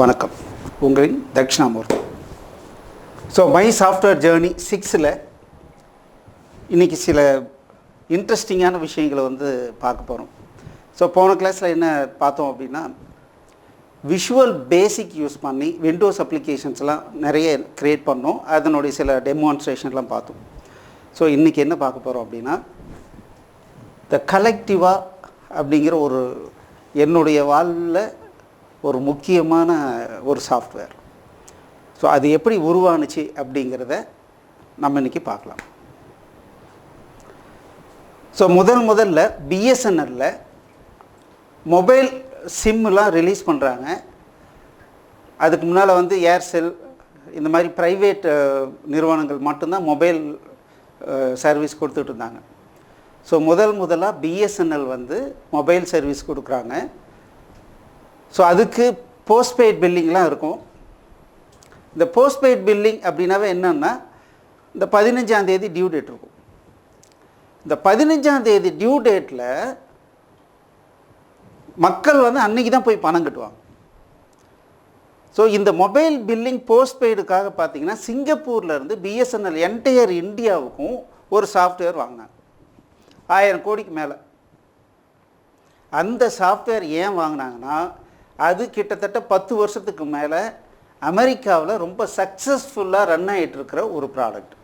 வணக்கம். உங்களின் Dakshinamurthy so my software journey சிக்ஸில் இன்றைக்கி சில இன்ட்ரெஸ்டிங்கான விஷயங்களை வந்து பார்க்க போகிறோம் ஸோ போன கிளாஸில் என்ன பார்த்தோம் அப்படின்னா விஷுவல் பேசிக் யூஸ் பண்ணி விண்டோஸ் அப்ளிகேஷன்ஸ்லாம் நிறைய க்ரியேட் பண்ணோம். அதனுடைய சில டெமான்ஸ்ட்ரேஷன்லாம் பார்த்தோம். ஸோ இன்றைக்கி என்ன பார்க்க போகிறோம் அப்படின்னா த கலெக்டிவா அப்படிங்கிற ஒரு என்னுடைய வாழ்வில் ஒரு முக்கியமான ஒரு சாஃப்ட்வேர் ஸோ அது எப்படி உருவானுச்சு அப்படிங்கிறத நம்ம இன்றைக்கி பார்க்கலாம். ஸோ முதல் முதல்ல பிஎஸ்என்எல்ல மொபைல் சிம்முலாம் ரிலீஸ் பண்ணுறாங்க அதுக்கு முன்னால் வந்து ஏர்செல் இந்த மாதிரி ப்ரைவேட் நிறுவனங்கள் மட்டும்தான் மொபைல் சர்வீஸ் கொடுத்துட்டு இருந்தாங்க. ஸோ முதல் முதலாக பிஎஸ்என்எல் வந்து மொபைல் சர்வீஸ் கொடுக்குறாங்க. ஸோ அதுக்கு போஸ்ட்பெய்ட் பில்லிங்லாம் இருக்கும். இந்த போஸ்ட்பெய்ட் பில்லிங் அப்படின்னாவே என்னென்னா இந்த பதினஞ்சாம் தேதி டியூ டேட் இருக்கும். இந்த பதினஞ்சாம் தேதி டியூ டேட்டில் மக்கள் வந்து அன்னைக்கு தான் போய் பணம் கட்டுவாங்க. ஸோ இந்த மொபைல் பில்லிங் போஸ்ட்பெய்டுக்காக பார்த்தீங்கன்னா சிங்கப்பூரில் இருந்து பிஎஸ்என்எல் என்டையர் இந்தியாவுக்கும் ஒரு சாஃப்ட்வேர் வாங்கினாங்க. ஆயிரம் கோடிக்கு மேலே. அந்த சாஃப்ட்வேர் ஏன் வாங்கினாங்கன்னா அது கிட்டத்தட்ட பத்து வருஷத்துக்கு மேலே அமெரிக்காவில் ரொம்ப சக்ஸஸ்ஃபுல்லாக ரன் ஆகிட்டு இருக்கிற ஒரு ப்ராடக்ட்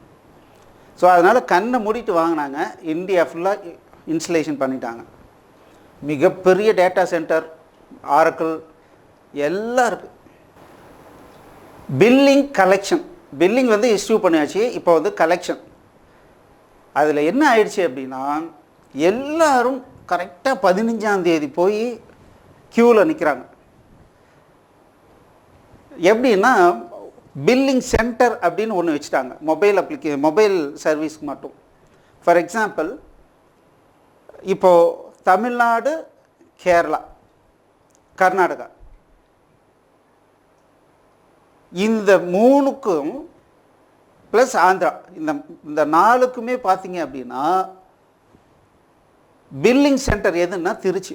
ஸோ அதனால் கண்ணை மூடிட்டு வாங்கினாங்க. இந்தியா ஃபுல்லாக இன்ஸ்டலேஷன் பண்ணிட்டாங்க. மிகப்பெரிய டேட்டா சென்டர் ஆரக்கிள் எல்லாம் இருக்குது பில்லிங் கலெக்ஷன் பில்லிங் வந்து இஷ்யூ பண்ணியாச்சு. இப்போ வந்து கலெக்ஷன் அதில் என்ன ஆயிடுச்சு அப்படின்னா எல்லாரும் கரெக்டாக பதினஞ்சாம் தேதி போய் க்யூவில் நிற்கிறாங்க எப்படின்னா பில்லிங் சென்டர் அப்படின்னு ஒன்று வச்சுட்டாங்க. மொபைல் அப்ளிகே மொபைல் சர்வீஸ்க்கு மட்டும். ஃபார் எக்ஸாம்பிள் இப்போது தமிழ்நாடு கேரளா கர்நாடகா. இந்த மூணுக்கும் ப்ளஸ் ஆந்திரா. இந்த இந்த நாலுக்குமே பார்த்தீங்க அப்படின்னா பில்லிங் சென்டர் எதுன்னா திருச்சி.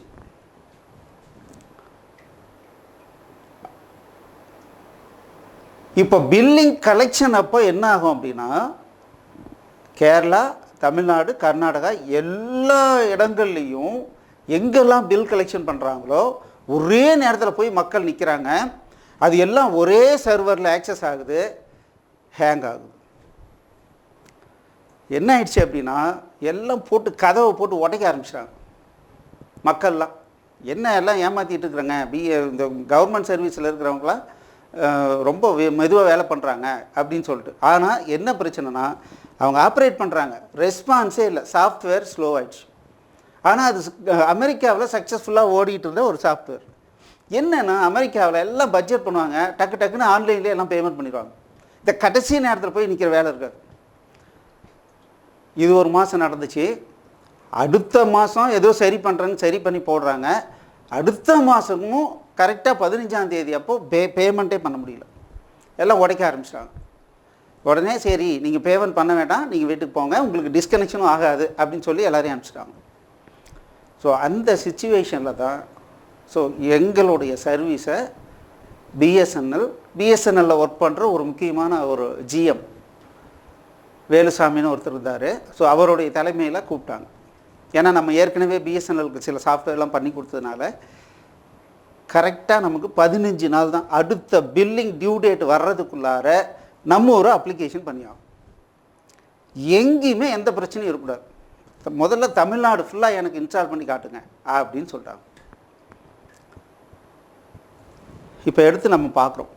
இப்போ பில்லிங் கலெக்ஷன் அப்போ என்ன ஆகும் அப்படின்னா கேரளா தமிழ்நாடு கர்நாடகா எல்லா இடங்கள்லையும் எங்கெல்லாம் பில் கலெக்ஷன் பண்ணுறாங்களோ ஒரே நேரத்தில் போய் மக்கள் நிற்கிறாங்க அது எல்லாம் ஒரே சர்வரில் ஆக்சஸ் ஆகுது ஹேங் ஆகுது. என்ன ஆயிடுச்சு அப்படின்னா எல்லாம் போட்டு கதவை போட்டு உடைக்க ஆரம்பிச்சிட்டாங்க. மக்கள்லாம். என்ன எல்லாம் ஏமாற்றிட்டு இருக்கிறாங்க? பி இந்த கவர்மெண்ட் சர்வீஸில் இருக்கிறவங்களாம் ரொம்ப மெதுவாக வேலை பண்ணுறாங்க அப்படின்னு சொல்லிட்டு. ஆனால் என்ன பிரச்சனைனா அவங்க ஆப்ரேட் பண்ணுறாங்க ரெஸ்பான்ஸே இல்லை. சாஃப்ட்வேர் ஸ்லோ ஆயிடுச்சு. ஆனால் அது அமெரிக்காவில் சக்ஸஸ்ஃபுல்லாக ஓடிட்டு இருந்த ஒரு சாஃப்ட்வேர் என்னென்னா அமெரிக்காவில் எல்லாம் பட்ஜெட் பண்ணுவாங்க. டக்கு டக்குன்னு ஆன்லைன்லேயே எல்லாம் பேமெண்ட் பண்ணிடுவாங்க. இந்த கடைசி நேரத்தில் போய் நிற்கிற வேலை இருக்காது. இது ஒரு மாதம் நடந்துச்சு. அடுத்த மாதம் ஏதோ சரி பண்ணுறேன்னு சரி பண்ணி போடுறாங்க. அடுத்த மாதமும் கரெக்டாக பதினஞ்சாம் தேதி அப்போது பே பேமெண்ட்டே பண்ண முடியல. எல்லாம் உடைக்க ஆரம்பிச்சிட்டாங்க. உடனே சரி நீங்கள் பேமெண்ட் பண்ண வேண்டாம் நீங்கள் வீட்டுக்கு போங்க உங்களுக்கு டிஸ்கனெக்ஷனும் ஆகாது அப்படின்னு சொல்லி எல்லோரையும் அனுப்பிச்சிட்டாங்க. ஸோ அந்த சுச்சுவேஷனில் தான் ஸோ எங்களுடைய சர்வீஸை பிஎஸ்என்எல் பிஎஸ்என்எல்லில் ஒர்க் பண்ணுற ஒரு முக்கியமான ஒரு ஜிஎம் வேலுசாமின்னு ஒருத்தர் இருந்தார். ஸோ அவருடைய தலைமையில் கூப்பிட்டாங்க. ஏன்னா நம்ம ஏற்கனவே பிஎஸ்என்எலுக்கு சில சாஃப்ட்வேர்லாம் பண்ணி கொடுத்ததுனால கரெக்டாக நமக்கு பதினஞ்சு நாள் தான். அடுத்த பில்லிங் டியூ டேட் வர்றதுக்குள்ளார நம்ம ஒரு அப்ளிகேஷன் பண்ணியாகும் எங்கேயுமே எந்த பிரச்சனையும் இருக்கக்கூடாது. முதல்ல தமிழ்நாடு ஃபுல்லாக எனக்கு இன்ஸ்டால் பண்ணி காட்டுங்க அப்படின்னு சொல்லிட்டாங்க இப்போ எடுத்து நம்ம பார்க்குறோம்.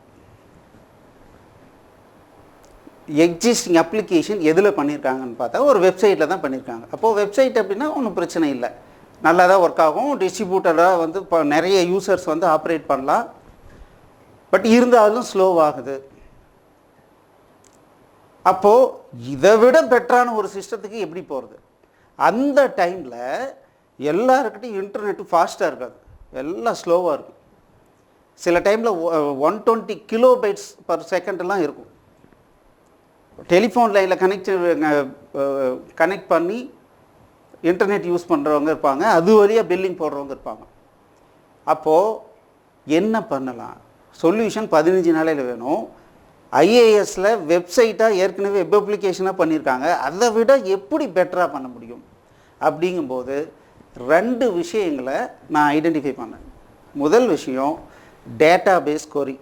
எக்ஸிஸ்டிங் அப்ளிகேஷன் எதில் பண்ணியிருக்காங்கன்னு பார்த்தா ஒரு வெப்சைட்டில் தான் பண்ணியிருக்காங்க அப்போது வெப்சைட் அப்படின்னா ஒன்றும் பிரச்சனை இல்லை. நல்லா தான் ஒர்க் ஆகும். டிஸ்ட்ரிபியூட்டராக வந்து இப்போ நிறைய யூசர்ஸ் வந்து ஆப்ரேட் பண்ணலாம். பட் இருந்தாலும் ஸ்லோவாகுது அப்போது இதை விட பெட்டரான ஒரு சிஸ்டத்துக்கு எப்படி போகிறது அந்த டைமில் எல்லாருக்கிட்டையும் இன்டர்நெட்டு ஃபாஸ்ட்டாக இருக்காது எல்லாம் ஸ்லோவாக இருக்கும். சில டைமில் one twenty kilobytes per செகண்ட்லாம் இருக்கும். டெலிஃபோன் லைனில் கனெக்ட் கனெக்ட் பண்ணி இன்டர்நெட் யூஸ் பண்ணுறவங்க இருப்பாங்க அது வழியாக பில்லிங் போடுறவங்க இருப்பாங்க. அப்போது என்ன பண்ணலாம்? சொல்யூஷன் பதினஞ்சு நாளையில் வேணும். ஐஏஎஸில் வெப்சைட்டாக ஏற்கனவே வெப் அப்ளிகேஷனாக பண்ணியிருக்காங்க. அதை விட எப்படி பெட்டராக பண்ண முடியும்? அப்படிங்கும்போது ரெண்டு விஷயங்களை நான் ஐடென்டிஃபை பண்ணேன். முதல் விஷயம் டேட்டா பேஸ் கொரி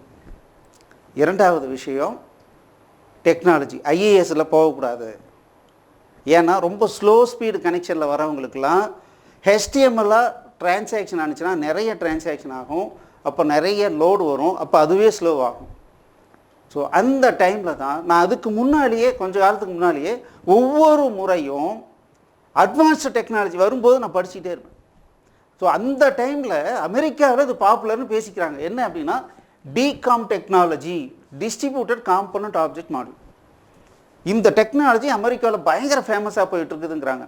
இரண்டாவது விஷயம் டெக்னாலஜி ஐஏஎஸில் போகக்கூடாது. ஏன்னா ரொம்ப ஸ்லோ ஸ்பீடு கனெக்ஷனில் வரவங்களுக்கெல்லாம் ஹெச்டிஎம்எல்லாக டிரான்சாக்ஷன் ஆனிச்சுன்னா நிறைய டிரான்சாக்ஷன் ஆகும். அப்போ நிறைய லோடு வரும். அப்போ அதுவே ஸ்லோ ஆகும். ஸோ அந்த டைமில் தான் நான் அதுக்கு முன்னாடியே கொஞ்சம் காலத்துக்கு முன்னாடியே ஒவ்வொரு முறையும் அட்வான்ஸ்டு டெக்னாலஜி வரும்போது நான் படிச்சுட்டே இருப்பேன். ஸோ அந்த டைமில் அமெரிக்காவில் இது பாப்புலர்னு பேசிக்கிறாங்க. என்ன அப்படின்னா DCOM technology distributed component object model இந்த டெக்னாலஜி அமெரிக்காவில் பயங்கர ஃபேமஸாக போயிட்டு இருக்குதுங்கிறாங்க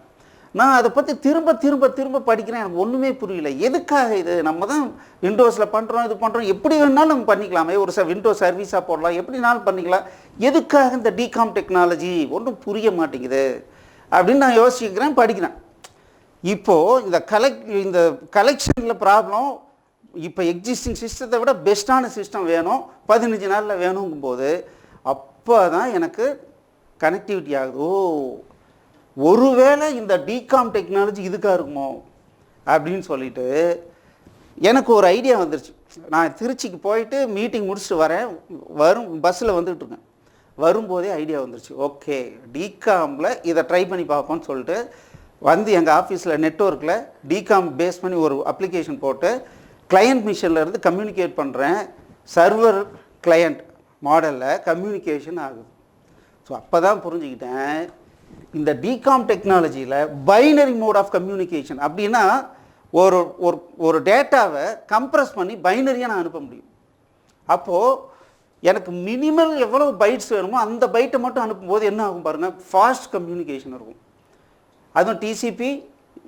நான் அதை பற்றி திரும்ப திரும்ப திரும்ப படிக்கிறேன். எனக்கு ஒன்றுமே புரியல. எதுக்காக இது? நம்ம தான் விண்டோஸில் பண்ணுறோம் இது பண்ணுறோம் எப்படி வேணாலும் நம்ம பண்ணிக்கலாமே. ஒரு ச விண்டோஸ் சர்வீஸாக போடலாம். எப்படினாலும் பண்ணிக்கலாம். எதுக்காக இந்த டிகாம் டெக்னாலஜி ஒன்றும் புரிய மாட்டேங்குது. அப்படின்னு நான் யோசிக்கிறேன் படிக்கிறேன். இப்போது இந்த கலெக் இந்த கலெக்ஷனில் ப்ராப்ளம் இப்போ எக்ஸிஸ்டிங் சிஸ்டத்தை விட பெஸ்ட்டான சிஸ்டம் வேணும். பதினஞ்சு நாளில் வேணுங்கும்போது அப்போ தான் எனக்கு கனெக்டிவிட்டி ஆகுது. ஓ ஒருவேளை இந்த டிகாம் டெக்னாலஜி இதுக்காக இருக்குமோ? அப்படின்னு சொல்லிட்டு எனக்கு ஒரு ஐடியா வந்துருச்சு. நான் திருச்சிக்கு போயிட்டு மீட்டிங் முடிச்சுட்டு வரேன். வரும் பஸ்ஸில் வந்துட்டுருக்கேன் வரும்போதே ஐடியா வந்துருச்சு. ஓகே டிகாமில் இதை ட்ரை பண்ணி பார்ப்போம்னு சொல்லிட்டு வந்து எங்கள் ஆஃபீஸில் நெட்ஒர்க்கில் டிகாம் பேஸ் பண்ணி ஒரு அப்ளிகேஷன் போட்டு கிளையண்ட் மிஷனில் கம்யூனிகேட் பண்ணுறேன் சர்வர் கிளையண்ட் மாடலில் கம்யூனிகேஷன் ஆகுது. ஸோ அப்போ தான் புரிஞ்சுக்கிட்டேன். இந்த டிகாம் டெக்னாலஜியில் பைனரி மோட் ஆஃப் கம்யூனிகேஷன் அப்படின்னா ஒரு ஒரு ஒரு டேட்டாவை கம்ப்ரஸ் பண்ணி பைனரியாக நான் அனுப்ப முடியும். அப்போது எனக்கு மினிமல் எவ்வளோ பைட்ஸ் வேணுமோ அந்த பைட்டை மட்டும் அனுப்பும்போது என்ன ஆகும் பாருங்கள் ஃபாஸ்ட் கம்யூனிகேஷன் இருக்கும். அதுவும் டிசிபி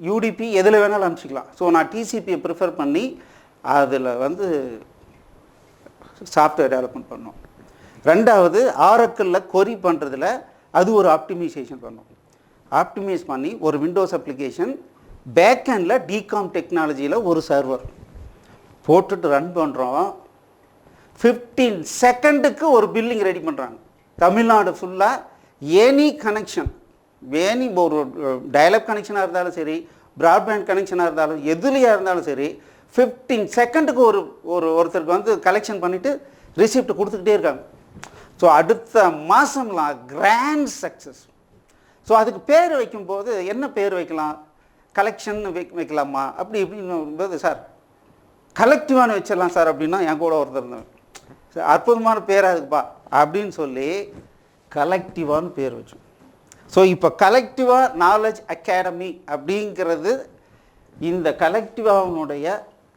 யூடிபி எதில் வேணாலும் அனுப்பிச்சிக்கலாம். ஸோ நான் டிசிபியை ப்ரிஃபர் பண்ணி அதில் வந்து சாஃப்ட்வேர் டெவலப்மெண்ட் பண்ணோம் ரெண்டாவது ஆரக்கிளில் கொரி பண்ணுறதுல அது ஒரு ஆப்டிமைசேஷன் பண்ணும். ஆப்டிமைஸ் பண்ணி ஒரு விண்டோஸ் அப்ளிகேஷன் பேக்கெண்டில் டிகாம் டெக்னாலஜியில் ஒரு சர்வர் போட்டுட்டு ரன் பண்ணுறோம் ஃபிஃப்டீன் செகண்டுக்கு ஒரு பில்லிங் ரெடி பண்ணுறாங்க தமிழ்நாடு ஃபுல்லாக எனி கனெக்ஷன் எனி ஒரு டயலப் கனெக்ஷனாக இருந்தாலும் சரி ப்ராட்பேண்ட் கனெக்ஷனாக இருந்தாலும் எதுலையாக இருந்தாலும் சரி ஃபிஃப்டீன் செகண்டுக்கு ஒரு ஒரு ஒருத்தருக்கு வந்து கலெக்ஷன் பண்ணிவிட்டு ரிசிப்ட் கொடுத்துக்கிட்டே இருக்காங்க. ஸோ அடுத்த மாதம்லாம் கிராண்ட் சக்ஸஸ் ஸோ அதுக்கு பேர் வைக்கும்போது என்ன பேர் வைக்கலாம்? கலெக்ஷன் வைக்கலாமா? அப்படி இப்படின்னு போது சார் கலெக்டிவான வச்சிடலாம் சார் அப்படின்னா என் கூட ஒருத்தர் இருந்தவன் சார் அற்புதமான பேராக இருக்குப்பா அப்படின்னு சொல்லி கலெக்டிவான்னு பேர் வச்சோம். ஸோ இப்போ கலெக்டிவாக நாலேஜ் அகாடமி அப்படிங்கிறது இந்த கலெக்டிவாவனுடைய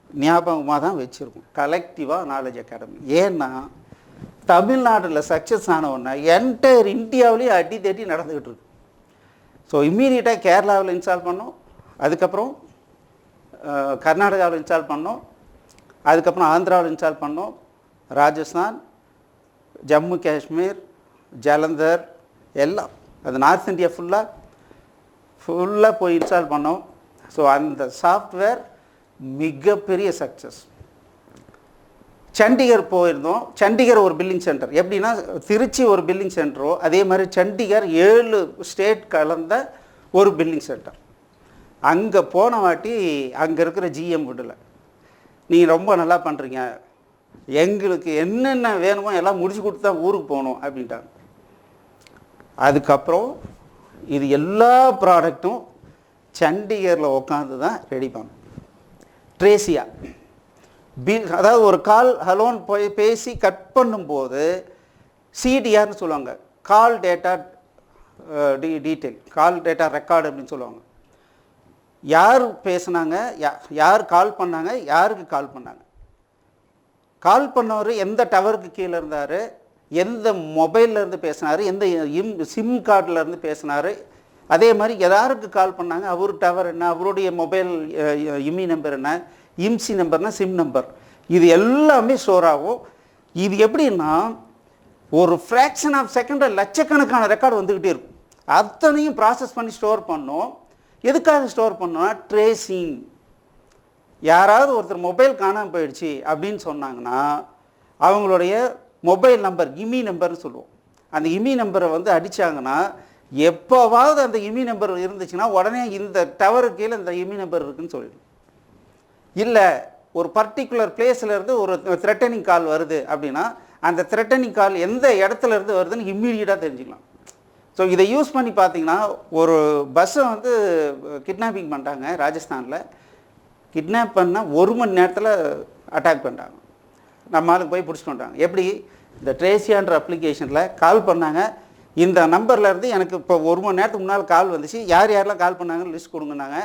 ஞாபகமாக தான் வச்சுருக்கோம். கலெக்டிவாக நாலேஜ் அகாடமி ஏன்னா தமிழ்நாட்டில் சக்ஸஸ் ஆனவுடனே என்டையர் இந்தியாவிலேயே அடி தேடி நடந்துக்கிட்டு இருக்கு. ஸோ இம்மீடியட்டாக கேரளாவில் இன்ஸ்டால் பண்ணோம். அதுக்கப்புறம் கர்நாடகாவில் இன்ஸ்டால் பண்ணோம். அதுக்கப்புறம் ஆந்திராவில் இன்ஸ்டால் பண்ணோம். ராஜஸ்தான் ஜம்மு காஷ்மீர் ஜலந்தர் எல்லாம். அது நார்த் இந்தியா ஃபுல்லாக ஃபுல்லாக போய் இன்ஸ்டால் பண்ணோம். ஸோ அந்த சாஃப்ட்வேர் மிகப்பெரிய சக்ஸஸ் சண்டிகர் போயிருந்தோம். சண்டிகர் ஒரு பில்லிங் சென்டர் எப்படின்னா திருச்சி ஒரு பில்லிங் சென்டரோ அதே மாதிரி சண்டிகர் ஏழு ஸ்டேட் கலந்த ஒரு பில்லிங் சென்டர் அங்கே போன வாட்டி அங்கே இருக்கிற ஜிஎம் விடல. நீங்கள் ரொம்ப நல்லா பண்ணுறீங்க எங்களுக்கு என்னென்ன வேணுமோ எல்லாம் முடிச்சு கொடுத்து தான் ஊருக்கு போகணும் அப்படின்ட்டாங்க. அதுக்கப்புறம் இது எல்லா ப்ராடக்ட்டும் சண்டிகரில் உட்காந்து தான் ரெடி பண்ணோம். ட்ரேசியா பின் அதாவது ஒரு கால் ஹலோன் போய் பேசி கட் பண்ணும்போது சிடிஆர்னு சொல்லுவாங்க call data D detail call data record அப்படின்னு சொல்லுவாங்க யார் பேசுனாங்க யா யார் கால் பண்ணாங்க யாருக்கு கால் பண்ணாங்க கால் பண்ணவர் எந்த டவருக்கு கீழே இருந்தார் எந்த மொபைல்லேருந்து பேசினார் எந்த இம் சிம் கார்டிலேருந்து பேசினார் அதே மாதிரி யாருக்கு கால் பண்ணாங்க அவர் டவர் என்ன அவருடைய மொபைல் இமி நம்பர் என்ன இம்சி நம்பர்னால் சிம் நம்பர். இது எல்லாமே ஸ்டோர் ஆகும். இது எப்படின்னா ஒரு ஃப்ராக்ஷன் ஆஃப் செகண்டில் லட்சக்கணக்கான ரெக்கார்டு வந்துக்கிட்டே இருக்கும். அத்தனையும் ப்ராசஸ் பண்ணி ஸ்டோர் பண்ணோம். எதுக்காக ஸ்டோர் பண்ணோம்னா ட்ரேசிங் யாராவது ஒருத்தர் மொபைல் காணாமல் போயிடுச்சு அப்படின்னு சொன்னாங்கன்னா அவங்களுடைய மொபைல் நம்பர் இமி நம்பர்னு சொல்லுவோம். அந்த இமி நம்பரை வந்து அடித்தாங்கன்னா எப்போவாவது அந்த இமி நம்பர் இருந்துச்சுன்னா உடனே இந்த டவருக்கு கீழே இந்த இமி நம்பர் இருக்குன்னு சொல்லிடும். இல்லை ஒரு பர்டிகுலர் இருந்து ஒரு த்ரெட்டனிங் கால் வருது அப்படின்னா அந்த த்ரெட்டனிங் கால் எந்த இடத்துல இருந்து வருதுன்னு இம்மீடியட்டாக தெரிஞ்சுக்கலாம். ஸோ இதை யூஸ் பண்ணி பார்த்தீங்கன்னா ஒரு பஸ்ஸை வந்து கிட்னாப்பிங் பண்ணிட்டாங்க ராஜஸ்தானில். கிட்னாப் பண்ணால் ஒரு மணி நேரத்தில் அட்டாக் பண்ணிட்டாங்க. நம்ம ஆளுக்கு போய் பிடிச்சிட்டு வந்துட்டாங்க. எப்படி? இந்த ட்ரேசியான்ற அப்ளிகேஷனில் கால் பண்ணாங்க. இந்த நம்பர்லேருந்து எனக்கு இப்போ ஒரு மணி நேரத்துக்கு முன்னால் கால் வந்துச்சு. யார் யாரெல்லாம் கால் பண்ணாங்கன்னு லிஸ்ட் கொடுங்கன்னாங்க.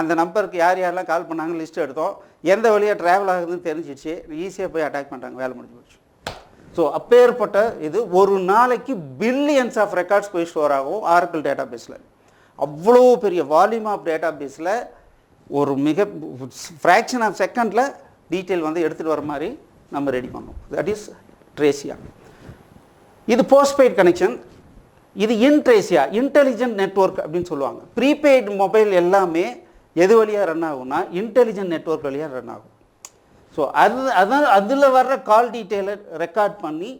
அந்த நம்பருக்கு யார் யாரெல்லாம் கால் பண்ணாங்க லிஸ்ட் எடுத்தோம். எந்த வழியாக ட்ராவல் ஆகுதுன்னு தெரிஞ்சிச்சு. ஈஸியாக போய் அட்டாக் பண்ணுறாங்க வேலை முடிஞ்சு போச்சு. ஸோ அப்பேற்பட்ட இது ஒரு நாளைக்கு பில்லியன்ஸ் ஆஃப் ரெக்கார்ட்ஸ் போய் ஸ்டோர் ஆகும் ஆரக்கிள் டேட்டா பேஸில் அவ்வளோ பெரிய வால்யூம் ஆஃப் டேட்டா பேஸில் ஒரு மிக ஃப்ராக்ஷன் ஆஃப் செகண்டில் டீட்டெயில் வந்து எடுத்துகிட்டு வர மாதிரி நம்ம ரெடி பண்ணோம். தட் இஸ் ட்ரேசியா இது போஸ்ட்பெய்ட் கனெக்ஷன் இது இன்ட்ரேசியா இன்டெலிஜென்ட் நெட்வொர்க் அப்படின்னு சொல்லுவாங்க. ப்ரீபெய்டு மொபைல் எல்லாமே எது வழியாக ரன் ஆகும்னா இன்டெலிஜென்ட் நெட்வொர்க் வழியாக ரன் ஆகும். ஸோ அது அதான் அதில் வர்ற கால் டீட்டெயிலை ரெக்கார்ட் பண்ணி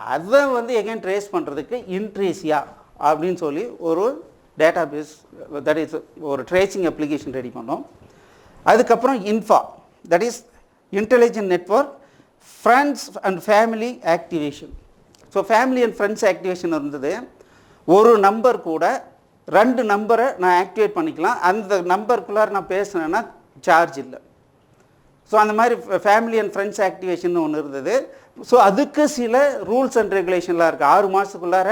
அதை வந்து எகைன் ட்ரேஸ் பண்ணுறதுக்கு இன்ட்ரேசியா அப்படின்னு சொல்லி ஒரு டேட்டா பேஸ் தட் இஸ் ஒரு ட்ரேசிங் அப்ளிகேஷன் ரெடி பண்ணோம். அதுக்கப்புறம் Inba that is intelligent network friends and family activation so family and friends activation இருந்தது. ஒரு நம்பர் கூட ரெண்டு நம்பரை நான் ஆக்டிவேட் பண்ணிக்கலாம். அந்த நம்பருக்குள்ளார நான் பேசுனேன்னா சார்ஜ் இல்லை. ஸோ அந்த மாதிரி ஃபேமிலி அண்ட் ஃப்ரெண்ட்ஸ் ஆக்டிவேஷன் ஒன்று இருந்தது. ஸோ அதுக்கு சில ரூல்ஸ் அண்ட் ரெகுலேஷன்லாம் இருக்குது ஆறு மாதத்துக்குள்ளார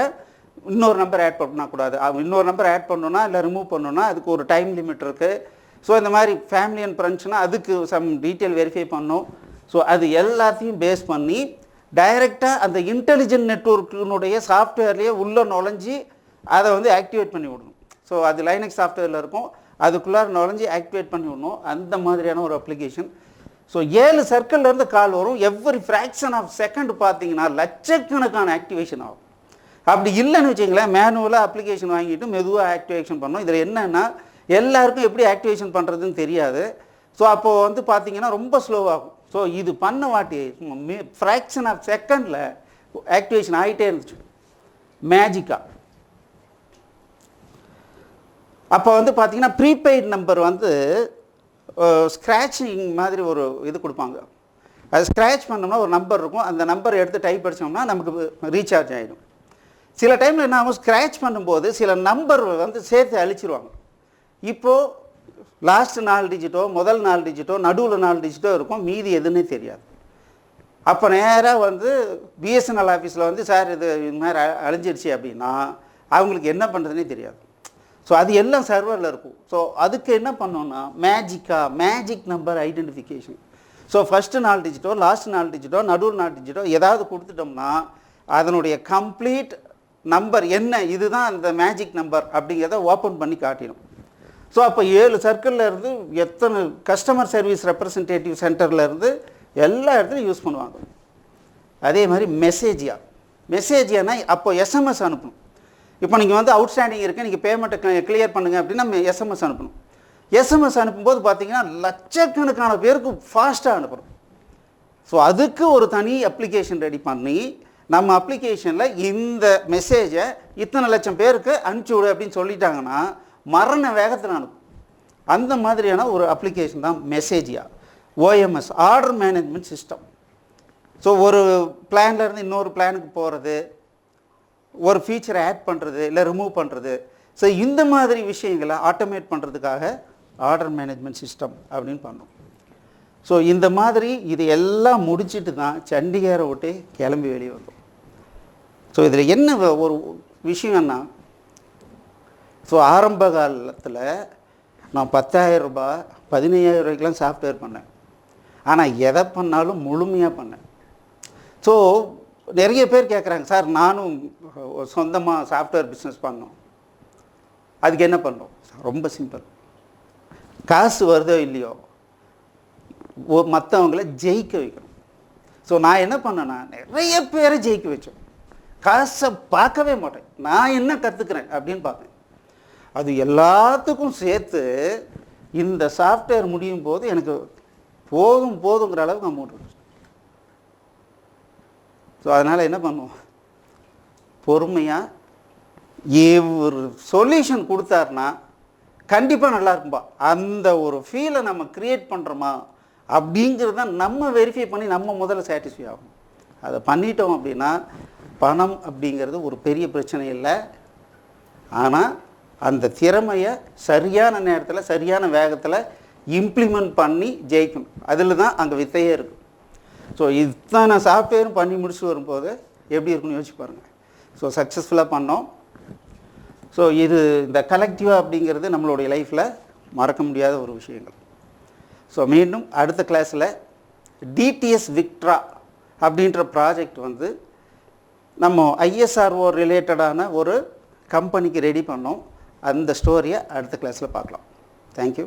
இன்னொரு நம்பர் ஆட் பண்ணக்கூடாது இன்னொரு நம்பர் ஆட் பண்ணணும்னா இல்லை ரிமூவ் பண்ணணும்னா அதுக்கு ஒரு டைம் லிமிட் இருக்குது ஸோ இந்த மாதிரி ஃபேமிலி அண்ட் ஃப்ரெண்ட்ஸ்னால் அதுக்கு சம் டீட்டெயில் வெரிஃபை பண்ணும் ஸோ அது எல்லாத்தையும் பேஸ் பண்ணி டைரெக்டாக அந்த இன்டெலிஜென்ட் நெட்ஒர்க்கினுடைய சாஃப்ட்வேர்லேயே உள்ளே நுழைஞ்சி அதை வந்து ஆக்டிவேட் பண்ணி விடணும். ஸோ அது லைனக்ஸ் சாஃப்ட்வேரில் இருக்கும். அதுக்குள்ளார நுழைஞ்சி ஆக்டிவேட் பண்ணி விடணும். அந்த மாதிரியான ஒரு அப்ளிகேஷன் ஸோ ஏழு சர்க்கிள்லேருந்து கால் வரும். எவ்ரி ஃப்ராக்ஷன் ஆஃப் செகண்ட் பார்த்தீங்கன்னா லட்சக்கணக்கான ஆக்டிவேஷன் ஆகும். அப்படி இல்லைன்னு வச்சிங்களேன் மேனுவலாக அப்ளிகேஷன் வாங்கிட்டு மெதுவாக ஆக்டிவேஷன் பண்ணோம் இதில் என்னென்னா எல்லாருக்கும் எப்படி ஆக்டிவேஷன் பண்ணுறதுன்னு தெரியாது. ஸோ அப்போது வந்து பார்த்தீங்கன்னா ரொம்ப ஸ்லோவாகும் ஸோ இது பண்ண வாட்டி ஃப்ராக்ஷன் ஆஃப் செகண்டில் ஆக்டிவேஷன் ஆகிட்டே இருந்துச்சு. மேஜிக்காக அப்போ வந்து பார்த்தீங்கன்னா ப்ரீபெய்ட் நம்பர் வந்து ஸ்க்ராட்சிங் மாதிரி ஒரு இது கொடுப்பாங்க. அது ஸ்க்ராட்ச் பண்ணோம்னா ஒரு நம்பர் இருக்கும். அந்த நம்பர் எடுத்து டைப் அடிச்சோம்னா நமக்கு ரீசார்ஜ் ஆகிடும் சில டைமில் என்ன ஆகும்? ஸ்க்ராட்ச் பண்ணும்போது சில நம்பர் வந்து சேர்த்து அழிச்சிருவாங்க. இப்போது லாஸ்ட் நாலு டிஜிட்டோ முதல் நாலு டிஜிட்டோ நடுவில் நாலு டிஜிட்டோ இருக்கும். மீதி எதுன்னே தெரியாது. அப்போ நேராக வந்து பிஎஸ்என்எல் ஆஃபீஸில் வந்து சார் இது இது மாதிரி அழிஞ்சிருச்சு அப்படின்னா அவங்களுக்கு என்ன பண்ணுறதுனே தெரியாது. ஸோ அது எல்லாம் சர்வரில் இருக்கும். ஸோ அதுக்கு என்ன பண்ணோன்னா மேஜிக்காக magic number identification so first நாலு டிஜிட்டோ லாஸ்ட் நாலு டிஜிட்டோ நடுவு நாலு டிஜிட்டோ ஏதாவது கொடுத்துட்டோம்னா அதனுடைய கம்ப்ளீட் நம்பர் என்ன இதுதான் அந்த மேஜிக் நம்பர் அப்படிங்கிறத ஓப்பன் பண்ணி காட்டிடும். ஸோ அப்போ ஏழு சர்க்கிளில் இருந்து எத்தனை கஸ்டமர் சர்வீஸ் ரெப்ரசன்டேட்டிவ் சென்டரில் இருந்து எல்லா இடத்துலையும் யூஸ் பண்ணுவாங்க. அதே மாதிரி மெசேஜியா மெசேஜியானா அப்போ எஸ்எம்எஸ் அனுப்பணும். இப்போ நீங்கள் வந்து அவுட்ஸ்டாண்டிங் இருக்குது நீங்கள் பேமெண்ட்டை கிளியர் பண்ணுங்க அப்படின்னா எஸ்எம்எஸ் அனுப்பணும். எஸ்எம்எஸ் அனுப்பும்போது பார்த்தீங்கன்னா லட்சக்கணக்கான பேருக்கு ஃபாஸ்ட்டாக அனுப்பணும். ஸோ அதுக்கு ஒரு தனி அப்ளிகேஷன் ரெடி பண்ணி நம்ம அப்ளிகேஷனில் இந்த மெசேஜை இத்தனை லட்சம் பேருக்கு அனுப்பிச்சி விடு அப்படின்னு சொல்லிட்டாங்கன்னா மரண வேகத்தில் அனுப்பும் அந்த மாதிரியான ஒரு அப்ளிகேஷன் தான் மெசேஜியா OMS order management system so ஒரு பிளான்லேருந்து இன்னொரு பிளானுக்கு போகிறது ஒரு ஃபீச்சரை ஆட் பண்ணுறது இல்லை ரிமூவ் பண்ணுறது ஸோ இந்த மாதிரி விஷயங்களை ஆட்டோமேட் பண்ணுறதுக்காக ஆர்டர் மேனேஜ்மெண்ட் சிஸ்டம் அப்படின்னு பண்ணோம். ஸோ இந்த மாதிரி இது எல்லாம் முடிச்சுட்டு தான் சண்டிகரை விட்டு கிளம்பி வெளியே வந்தோம். ஸோ இதில் என்ன வ- ஒரு விஷயம்னா ஸோ ஆரம்ப காலத்தில் நான் பத்தாயிரம் ரூபாய் பதினையாயிரம் ரூபாய்க்கெலாம் சாஃப்ட்வேர் பண்ணேன். ஆனால் எதை பண்ணாலும் முழுமையாக பண்ணேன். ஸோ நிறைய பேர் கேட்குறாங்க சார் நானும் சொந்தமாக சாஃப்ட்வேர் பிஸ்னஸ் பண்ணோம். அதுக்கு என்ன பண்ணோம்? ரொம்ப சிம்பிள் காசு வருதோ இல்லையோ மற்றவங்கள ஜெயிக்க வைக்கணும். ஸோ நான் என்ன பண்ணேன்னா நிறைய பேரை ஜெயிக்க வச்சோம். காசை பார்க்கவே மாட்டேன். நான் என்ன கற்றுக்கிறேன் அப்படின்னு பார்த்தேன். அது எல்லாத்துக்கும் சேர்த்து இந்த சாஃப்ட்வேர் முடியும் போது எனக்கு போதும் போதுங்கிற அளவுக்கு அமௌண்ட் வந்துச்சு. ஸோ அதனால் என்ன பண்ணுவோம்? பொறுமையாக ஒரு சொல்யூஷன் கொடுத்தாருன்னா கண்டிப்பாக நல்லா இருக்கும்பா. அந்த ஒரு ஃபீலை நம்ம க்ரியேட் பண்ணுறோமா அப்படிங்கிறது தான் நம்ம வெரிஃபை பண்ணி நம்ம முதல்ல சாட்டிஸ்ஃபை ஆகும் அதை பண்ணிட்டோம் அப்படின்னா பணம் அப்படிங்கிறது ஒரு பெரிய பிரச்சனை இல்லை. ஆனால் அந்த திறமையை சரியான நேரத்தில் சரியான வேகத்தில் இம்ப்ளிமெண்ட் பண்ணி ஜெயிக்கணும். அதில் தான் அங்கே வித்தையே இருக்கும் ஸோ இத்தனை சாஃப்ட்வேரும் பண்ணி முடிச்சுட்டு வரும்போது எப்படி இருக்குன்னு யோசிச்சு பாருங்கள் ஸோ சக்ஸஸ்ஃபுல்லாக பண்ணோம். ஸோ இது இந்த கலெக்டிவாக அப்படிங்கிறது நம்மளுடைய லைஃப்பில் மறக்க முடியாத ஒரு விஷயங்கள். ஸோ மீண்டும் அடுத்த கிளாஸில் டிடிஎஸ் விக்ட்ரா அப்படின்ற ப்ராஜெக்ட் வந்து நம்ம ஐஎஸ்ஆர்ஓ ரிலேட்டடான ஒரு கம்பெனிக்கு ரெடி பண்ணோம். அந்த ஸ்டோரியை அடுத்த கிளாஸில் பார்க்கலாம். தேங்க்யூ